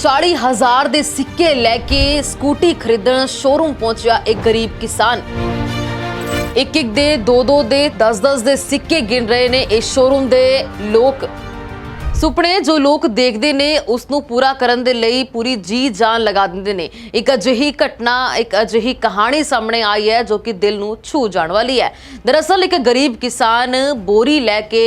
40000 ਦੇ ਸਿੱਕੇ ਲੈ ਕੇ ਸਕੂਟੀ ਖਰੀਦਣ ਸ਼ੋਰੂਮ ਪਹੁੰਚਿਆ ਇੱਕ ਗਰੀਬ ਕਿਸਾਨ। ਇੱਕ ਇੱਕ ਦੇ ਦੋ ਦੋ ਦੇ 10-10 ਦੇ ਸਿੱਕੇ ਗਿਣ ਰਹੇ ਨੇ ਇਸ ਸ਼ੋਰੂਮ ਦੇ ਲੋਕ। ਸੁਪਨੇ ਜੋ ਲੋਕ ਦੇਖਦੇ ਨੇ ਉਸ ਨੂੰ ਪੂਰਾ ਕਰਨ ਦੇ ਲਈ ਪੂਰੀ ਜੀ ਜਾਨ ਲਗਾ ਦਿੰਦੇ ਨੇ। ਇੱਕ ਅਜਿਹੀ ਘਟਨਾ, ਇੱਕ ਅਜਿਹੀ ਕਹਾਣੀ ਸਾਹਮਣੇ ਆਈ ਹੈ ਜੋ ਕਿ ਦਿਲ ਨੂੰ ਛੂ ਜਾਣ ਵਾਲੀ ਹੈ। ਦਰਅਸਲ ਇੱਕ ਗਰੀਬ ਕਿਸਾਨ ਬੋਰੀ ਲੈ ਕੇ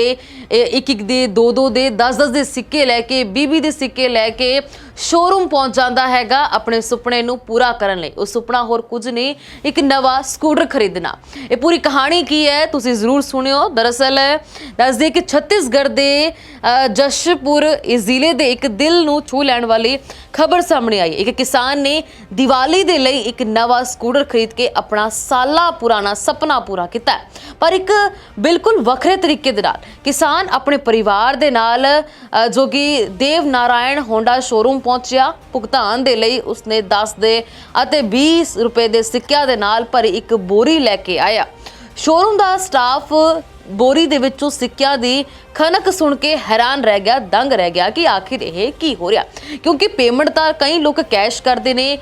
ਇੱਕ ਇੱਕ ਦੇ ਦੋ ਦੋ ਦੇ 10-10 ਦੇ ਸਿੱਕੇ ਲੈ ਕੇ 20 ਦੇ ਸਿੱਕੇ ਲੈ ਕੇ ਸ਼ੋਰੂਮ ਪਹੁੰਚ ਜਾਂਦਾ ਹੈਗਾ ਆਪਣੇ ਸੁਪਨੇ ਨੂੰ ਪੂਰਾ ਕਰਨ ਲਈ। ਉਹ ਸੁਪਨਾ ਹੋਰ ਕੁਝ ਨਹੀਂ, ਇੱਕ ਨਵਾਂ ਸਕੂਟਰ ਖਰੀਦਣਾ। ਇਹ ਪੂਰੀ ਕਹਾਣੀ ਕੀ ਹੈ, ਤੁਸੀਂ ਜ਼ਰੂਰ ਸੁਣਿਓ। ਦਰਅਸਲ ਦੱਸਦੇ ਕਿ ਛੱਤੀਸਗੜ੍ਹ ਦੇ ਜਸ਼ਪੁਰ ਇਸ ਜ਼ਿਲ੍ਹੇ ਦੇ ਇੱਕ ਦਿਲ ਨੂੰ ਛੂ ਲੈਣ ਵਾਲੀ ਖਬਰ ਸਾਹਮਣੇ ਆਈ। ਇੱਕ ਕਿਸਾਨ ਨੇ ਦੀਵਾਲੀ ਦੇ ਲਈ ਇੱਕ ਨਵਾਂ ਸਕੂਟਰ ਖਰੀਦ ਕੇ ਆਪਣਾ ਸਾਲਾ ਪੁਰਾਣਾ ਸੁਪਨਾ ਪੂਰਾ ਕੀਤਾ। ਪਰ ਇੱਕ ਬਿਲਕੁਲ ਵੱਖਰੇ ਤਰੀਕੇ ਦੇ ਨਾਲ ਕਿਸਾਨ ਆਪਣੇ ਪਰਿਵਾਰ ਦੇ ਨਾਲ ਜੋ ਕਿ ਦੇਵ ਨਾਰਾਇਣ ਹੋਂਡਾ ਸ਼ੋਰੂਮ ਪਹੁੰਚਿਆ। ਭੁਗਤਾਨ ਦੇ ਲਈ ਉਸਨੇ 10 ਦੇ ਅਤੇ 20 ਰੁਪਏ ਦੇ ਸਿੱਕਿਆਂ ਦੇ ਨਾਲ ਭਰੀ ਇੱਕ ਬੋਰੀ ਲੈ ਕੇ ਆਇਆ। ਸ਼ੋਰੂਮ ਦਾ ਸਟਾਫ ਬੋਰੀ ਦੇ ਵਿੱਚੋਂ ਸਿੱਕਿਆਂ ਦੀ ਖਨਕ ਸੁਣ ਕੇ ਹੈਰਾਨ ਰਹਿ ਗਿਆ, ਦੰਗ ਰਹਿ ਗਿਆ ਕਿ ਆਖਿਰ ਇਹ ਕੀ ਹੋ ਰਿਹਾ? ਕਿਉਂਕਿ ਪੇਮੈਂਟ ਤਾਂ ਕਈ ਲੋਕ ਕੈਸ਼ ਕਰਦੇ ਨੇ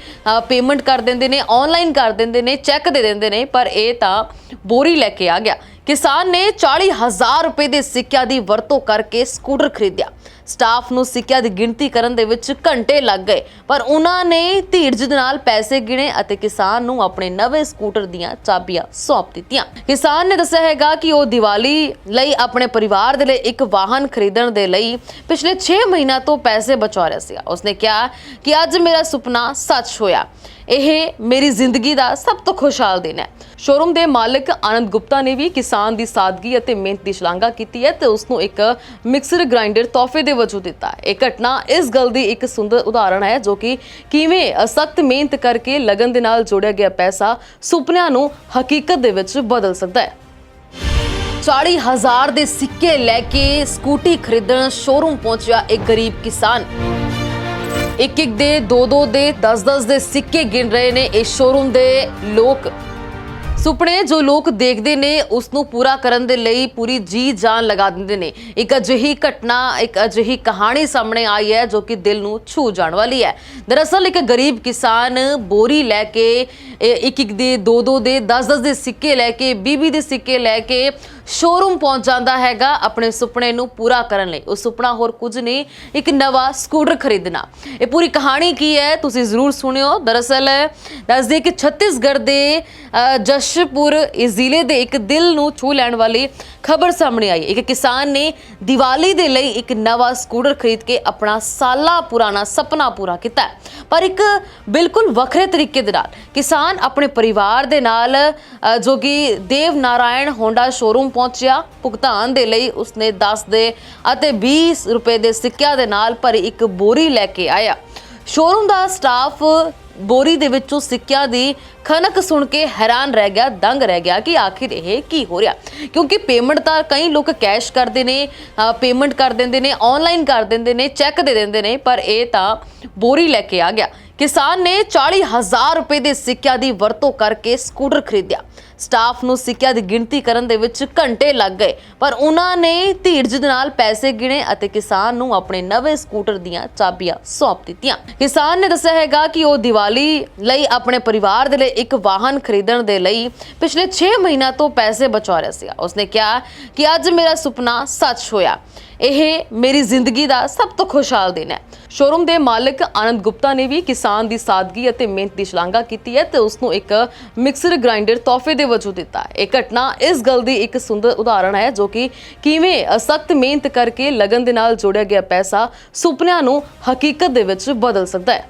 ਪੇਮੈਂਟ ਕਰ ਦਿੰਦੇ ਨੇ ਆਨਲਾਈਨ ਕਰ ਦਿੰਦੇ ਨੇ ਚੈੱਕ ਦੇ ਦਿੰਦੇ ਨੇ, ਪਰ ਇਹ ਤਾਂ ਬੋਰੀ ਲੈ ਕੇ ਆ ਗਿਆ। ਕਿਸਾਨ ਨੇ 40000 ਰੁਪਏ ਦੇ ਸਿੱਕਿਆਂ ਦੀ ਵਰਤੋਂ ਕਰਕੇ ਸਕੂਟਰ ਖਰੀਦਿਆ। ਸਟਾਫ ਨੂੰ ਸਿੱਕਿਆਂ ਦੀ ਗਿਣਤੀ ਕਰਨ ਦੇ ਵਿੱਚ ਘੰਟੇ ਲੱਗ ਗਏ, ਪਰ ਉਹਨਾਂ ਨੇ ਧੀਰਜ ਦੇ ਨਾਲ ਪੈਸੇ ਗਿਣੇ ਅਤੇ ਕਿਸਾਨ ਨੂੰ ਆਪਣੇ ਨਵੇਂ ਸਕੂਟਰ ਦੀਆਂ ਚਾਬੀਆਂ ਸੌਂਪ ਦਿੱਤੀਆਂ। ਕਿਸਾਨ ਨੇ ਦੱਸਿਆ ਹੈਗਾ ਕਿ ਉਹ ਦੀਵਾਲੀ ਲਈ ਆਪਣੇ ਪਰਿਵਾਰ ਦੇ ਲਈ ਇੱਕ ਵਾਹਨ ਖਰੀਦਣ ਦੇ ਲਈ ਪਿਛਲੇ 6 ਮਹੀਨਿਆਂ ਤੋਂ ਪੈਸੇ ਬਚਾ ਰਿਹਾ ਸੀ ਉਸਨੇ ਕਿਹਾ ਕਿ ਅੱਜ ਮੇਰਾ ਸੁਪਨਾ ਸੱਚ ਹੋਇਆ। ਇਹ ਮੇਰੀ ਜ਼ਿੰਦਗੀ ਦਾ ਸਭ ਤੋਂ ਖੁਸ਼ਹਾਲ ਦਿਨ ਹੈ। ਸ਼ੋਰੂਮ ਦੇ ਮਾਲਕ ਆਨੰਦ ਗੁਪਤਾ ਨੇ ਵੀ ਕਿਸਾਨ ਦੀ ਸਾਦਗੀ ਅਤੇ ਮਿਹਨਤ ਦੀ ਸ਼ਲਾਘਾ ਕੀਤੀ ਹੈ ਤੇ ਉਸ ਨੂੰ ਇੱਕ ਮਿਕਸਰ ਗ੍ਰਾਈਂਡਰ ਤੋਹਫੇ ਦੇ ਵਜੋਂ ਦਿੱਤਾ। ਇਹ ਘਟਨਾ ਇਸ ਗੱਲ ਦੀ ਇੱਕ ਸੁੰਦਰ ਉਦਾਹਰਣ ਹੈ ਜੋ ਕਿ ਕਿਵੇਂ ਸਖਤ ਮਿਹਨਤ ਕਰਕੇ ਲਗਨ ਦੇ ਨਾਲ ਜੋੜਿਆ ਗਿਆ ਪੈਸਾ ਸੁਪਨਿਆਂ ਨੂੰ ਹਕੀਕਤ ਦੇ ਵਿੱਚ ਬਦਲ ਸਕਦਾ ਹੈ। 40000 ਦੇ ਸਿੱਕੇ ਲੈ ਕੇ ਸਕੂਟੀ ਖਰੀਦਣ ਸ਼ੋਰੂਮ ਪਹੁੰਚਿਆ ਇੱਕ ਗਰੀਬ ਕਿਸਾਨ। ਇੱਕ ਇੱਕ ਦੇ ਦੋ ਦੋ ਦੇ 10-10 ਦੇ ਸਿੱਕੇ ਗਿਣ ਰਹੇ ਨੇ ਇਸ ਸ਼ੋਰੂਮ ਦੇ ਲੋਕ। ਸੁਪਨੇ ਜੋ ਲੋਕ ਦੇਖਦੇ ਨੇ ਉਸ ਨੂੰ ਪੂਰਾ ਕਰਨ ਦੇ ਲਈ ਪੂਰੀ ਜੀ ਜਾਨ ਲਗਾ ਦਿੰਦੇ ਨੇ। ਇੱਕ ਅਜਿਹੀ ਘਟਨਾ, ਇੱਕ ਅਜਿਹੀ ਕਹਾਣੀ ਸਾਹਮਣੇ ਆਈ ਹੈ ਜੋ ਕਿ ਦਿਲ ਨੂੰ ਛੂ ਜਾਣ ਵਾਲੀ ਹੈ। ਦਰਅਸਲ ਇੱਕ ਗਰੀਬ ਕਿਸਾਨ ਬੋਰੀ ਲੈ ਕੇ ਇੱਕ ਇੱਕ ਦੇ ਦੋ ਦੋ ਦੇ 10-10 ਦੇ ਸਿੱਕੇ ਲੈ ਕੇ 20 ਦੇ ਸਿੱਕੇ ਲੈ ਕੇ ਸ਼ੋਰੂਮ ਪਹੁੰਚ ਜਾਂਦਾ ਹੈਗਾ ਆਪਣੇ ਸੁਪਨੇ ਨੂੰ ਪੂਰਾ ਕਰਨ ਲਈ। ਉਹ ਸੁਪਨਾ ਹੋਰ ਕੁਝ ਨਹੀਂ, ਇੱਕ ਨਵਾਂ ਸਕੂਟਰ ਖਰੀਦਣਾ। ਇਹ ਪੂਰੀ ਕਹਾਣੀ ਕੀ ਹੈ, ਤੁਸੀਂ ਜ਼ਰੂਰ ਸੁਣਿਓ। ਦਰਅਸਲ ਦੱਸਦੇ ਕਿ ਛੱਤੀਸਗੜ੍ਹ ਦੇ ਜਸ਼ਪੁਰ ਇਸ ਜ਼ਿਲ੍ਹੇ ਦੇ ਇੱਕ ਦਿਲ ਨੂੰ ਛੂ ਲੈਣ ਵਾਲੀ ਖਬਰ ਸਾਹਮਣੇ ਆਈ। ਇੱਕ ਕਿਸਾਨ ਨੇ ਦੀਵਾਲੀ ਦੇ ਲਈ ਇੱਕ ਨਵਾਂ ਸਕੂਟਰ ਖਰੀਦ ਕੇ ਆਪਣਾ ਸਾਲਾ ਪੁਰਾਣਾ ਸੁਪਨਾ ਪੂਰਾ ਕੀਤਾ ਪਰ ਇੱਕ ਬਿਲਕੁਲ ਵੱਖਰੇ ਤਰੀਕੇ ਦੇ ਨਾਲ ਕਿਸਾਨ ਆਪਣੇ ਪਰਿਵਾਰ ਦੇ ਨਾਲ ਜੋ ਕਿ ਦੇਵ ਨਾਰਾਇਣ ਹੋਂਡਾ ਸ਼ੋਰੂਮ ਪਹੁੰਚਿਆ ਭੁਗਤਾਨ ਦੇ ਲਈ ਉਸਨੇ 10 ਦੇ ਅਤੇ 20 ਰੁਪਏ ਦੇ ਸਿੱਕਿਆਂ ਦੇ ਨਾਲ ਭਰੀ ਇੱਕ ਬੋਰੀ ਲੈ ਕੇ ਆਇਆ। ਸ਼ੋਰੂਮ ਦਾ ਸਟਾਫ ਬੋਰੀ ਦੇ ਵਿੱਚੋਂ ਸਿੱਕਿਆਂ ਦੀ ਖਨਕ ਸੁਣ ਕੇ ਹੈਰਾਨ ਰਹਿ ਗਿਆ, ਦੰਗ ਰਹਿ ਗਿਆ ਕਿ ਆਖਿਰ ਇਹ ਕੀ ਹੋ ਰਿਹਾ। ਕਿਉਂਕਿ ਪੇਮੈਂਟ ਤਾਂ ਕਈ ਲੋਕ ਕੈਸ਼ ਕਰਦੇ ਨੇ ਪੇਮੈਂਟ ਕਰ ਦਿੰਦੇ ਨੇ ਆਨਲਾਈਨ ਕਰ ਦਿੰਦੇ ਨੇ ਚੈੱਕ ਦੇ ਦਿੰਦੇ ਨੇ, ਪਰ ਇਹ ਤਾਂ ਬੋਰੀ ਲੈ ਕੇ ਆ ਗਿਆ। ਕਿਸਾਨ ਨੇ 40000 ਰੁਪਏ ਦੇ ਸਿੱਕਿਆਂ ਦੀ ਵਰਤੋਂ ਕਰਕੇ ਸਕੂਟਰ ਖਰੀਦਿਆ। ਸਟਾਫ ਨੂੰ ਸਿੱਕਿਆਂ ਦੀ ਗਿਣਤੀ ਕਰਨ ਦੇ ਵਿੱਚ ਘੰਟੇ ਲੱਗ ਗਏ, ਪਰ ਉਹਨਾਂ ਨੇ ਧੀਰਜ ਦੇ ਨਾਲ ਪੈਸੇ ਗਿਣੇ ਅਤੇ ਕਿਸਾਨ ਨੂੰ ਆਪਣੇ ਨਵੇਂ ਸਕੂਟਰ ਦੀਆਂ ਚਾਬੀਆਂ ਸੌਂਪ ਦਿੱਤੀਆਂ। ਕਿਸਾਨ ਨੇ ਦੱਸਿਆ ਹੈਗਾ ਕਿ ਉਹ ਦੀਵਾਲੀ ਲਈ ਆਪਣੇ ਪਰਿਵਾਰ ਦੇ ਲਈ ਇੱਕ ਵਾਹਨ ਖਰੀਦਣ ਦੇ ਲਈ ਪਿਛਲੇ 6 ਮਹੀਨਿਆਂ ਤੋਂ ਪੈਸੇ ਬਚਾ ਰਿਹਾ ਸੀ। ਉਸਨੇ ਕਿਹਾ ਕਿ ਅੱਜ ਮੇਰਾ ਸੁਪਨਾ ਸੱਚ ਹੋਇਆ। ਇਹ ਮੇਰੀ ਜ਼ਿੰਦਗੀ ਦਾ ਸਭ ਤੋਂ ਖੁਸ਼ਹਾਲ ਦਿਨ ਹੈ। ਸ਼ੋਰੂਮ ਦੇ ਮਾਲਕ ਆਨੰਦ ਗੁਪਤਾ ਨੇ ਵੀ ਕਿਸਾਨ ਦੀ ਸਾਦਗੀ ਅਤੇ ਮਿਹਨਤ ਦੀ ਸ਼ਲਾਘਾ ਕੀਤੀ ਹੈ ਤੇ ਉਸ ਨੂੰ ਇੱਕ ਮਿਕਸਰ ਗ੍ਰਾਈਂਡਰ ਤੋਹਫੇ ਦੇ ਵਜੋਂ ਦਿੱਤਾ। ਇਹ ਘਟਨਾ ਇਸ ਗੱਲ ਦੀ ਇੱਕ ਸੁੰਦਰ ਉਦਾਹਰਣ ਹੈ ਜੋ ਕਿ ਕਿਵੇਂ ਸਖਤ ਮਿਹਨਤ ਕਰਕੇ ਲਗਨ ਦੇ ਨਾਲ ਜੋੜਿਆ ਗਿਆ ਪੈਸਾ ਸੁਪਨਿਆਂ ਨੂੰ ਹਕੀਕਤ ਦੇ ਵਿੱਚ ਬਦਲ ਸਕਦਾ ਹੈ।